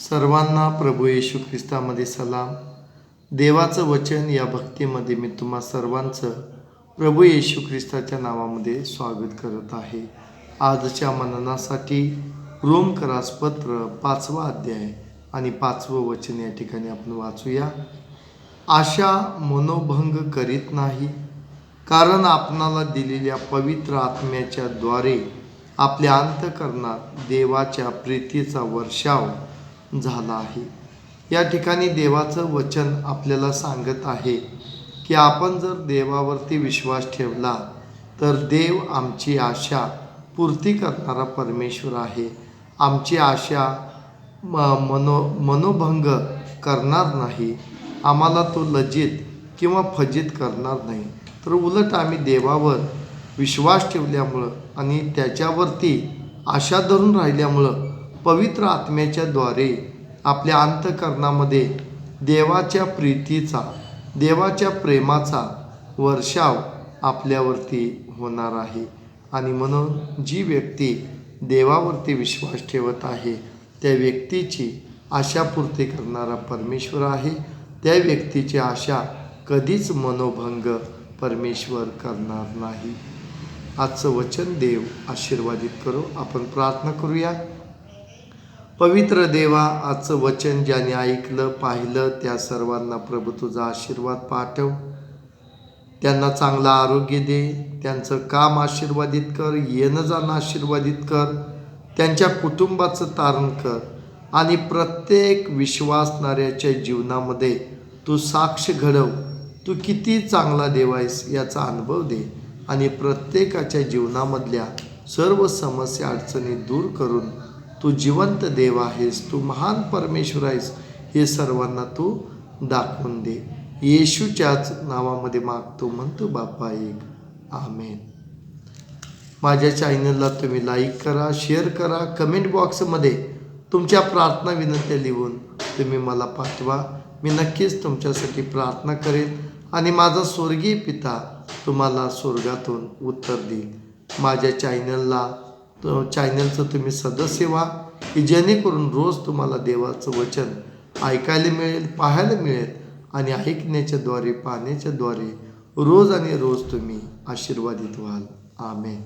सर्वांना प्रभू येशू ख्रिस्तामध्ये सलाम. देवाचं वचन या भक्तीमध्ये मी तुम्हा सर्वांचं प्रभू येशू ख्रिस्ताच्या नावामध्ये स्वागत करत आहे. आजच्या मननासाठी रोमकरासपत्र पाचवा अध्याय आणि पाचवं वचन या ठिकाणी आपण वाचूया. आशा मनोभंग करीत नाही कारण आपणाला दिलेल्या पवित्र आत्म्याच्या द्वारे आपल्या अंतकरणात देवाच्या प्रीतीचा वर्षाव झाला आहे. या ठिकाणी देवाचं वचन आपल्याला सांगत आहे की आपण जर देवावरती विश्वास ठेवला तर देव आमची आशा पूर्ती करणारा परमेश्वर आहे. आमची आशा म मनो मनोभंग करणार नाही. आम्हाला तो लज्जित किंवा फजित करणार नाही. तर उलट आम्ही देवावर विश्वास ठेवल्यामुळं आणि त्याच्यावरती आशा धरून राहिल्यामुळं पवित्र आत्म्याच्याद्वारे आपल्या अंतकरणामध्ये देवाच्या प्रीतीचा देवाच्या प्रेमाचा वर्षाव आपल्यावरती होणार आहे. आणि म्हणून जी व्यक्ती देवावरती विश्वास ठेवत आहे त्या व्यक्तीची आशापूर्ती करणारा परमेश्वर आहे. त्या व्यक्तीची आशा कधीच मनोभंग परमेश्वर करणार नाही. आजचं वचन देव आशीर्वादित करो. आपण प्रार्थना करूया. पवित्र देवा आजचं वचन ज्याने ऐकलं पाहिलं त्या सर्वांना प्रभू तुझा आशीर्वाद पाठव. त्यांना चांगलं आरोग्य दे त्यांचं काम आशीर्वादित कर येणं जाणं आशीर्वादित कर त्यांच्या कुटुंबाचं तारण कर आणि प्रत्येक विश्वासणाऱ्याच्या जीवनामध्ये तू साक्ष घडव. तू किती चांगला देव आहेस याचा अनुभव दे आणि प्रत्येकाच्या जीवनामधल्या सर्व समस्या अडचणी दूर करून तू जिवंत देव आहेस तू महान परमेश्वर आहेस हे सर्वांना तू दाखवून दे. येशूच्याच नावामध्ये मागतो म्हणतो बापा एक. आमेन. माझ्या चॅनलला तुम्ही लाईक करा शेअर करा कमेंट बॉक्समध्ये तुमच्या प्रार्थना विनंत्या लिहून तुम्ही मला पाठवा. मी नक्कीच तुमच्यासाठी प्रार्थना करेन आणि माझा स्वर्गीय पिता तुम्हाला स्वर्गातून उत्तर देईल. माझ्या चॅनलला चॅनलचं तुम्ही सदस्य व्हा की जेणेकरून रोज तुम्हाला देवाचं वचन ऐकायला मिळेल पाहायला मिळेल आणि ऐकण्याच्याद्वारे पाहण्याच्याद्वारे रोज आणि रोज तुम्ही आशीर्वादित व्हाल. आमेन.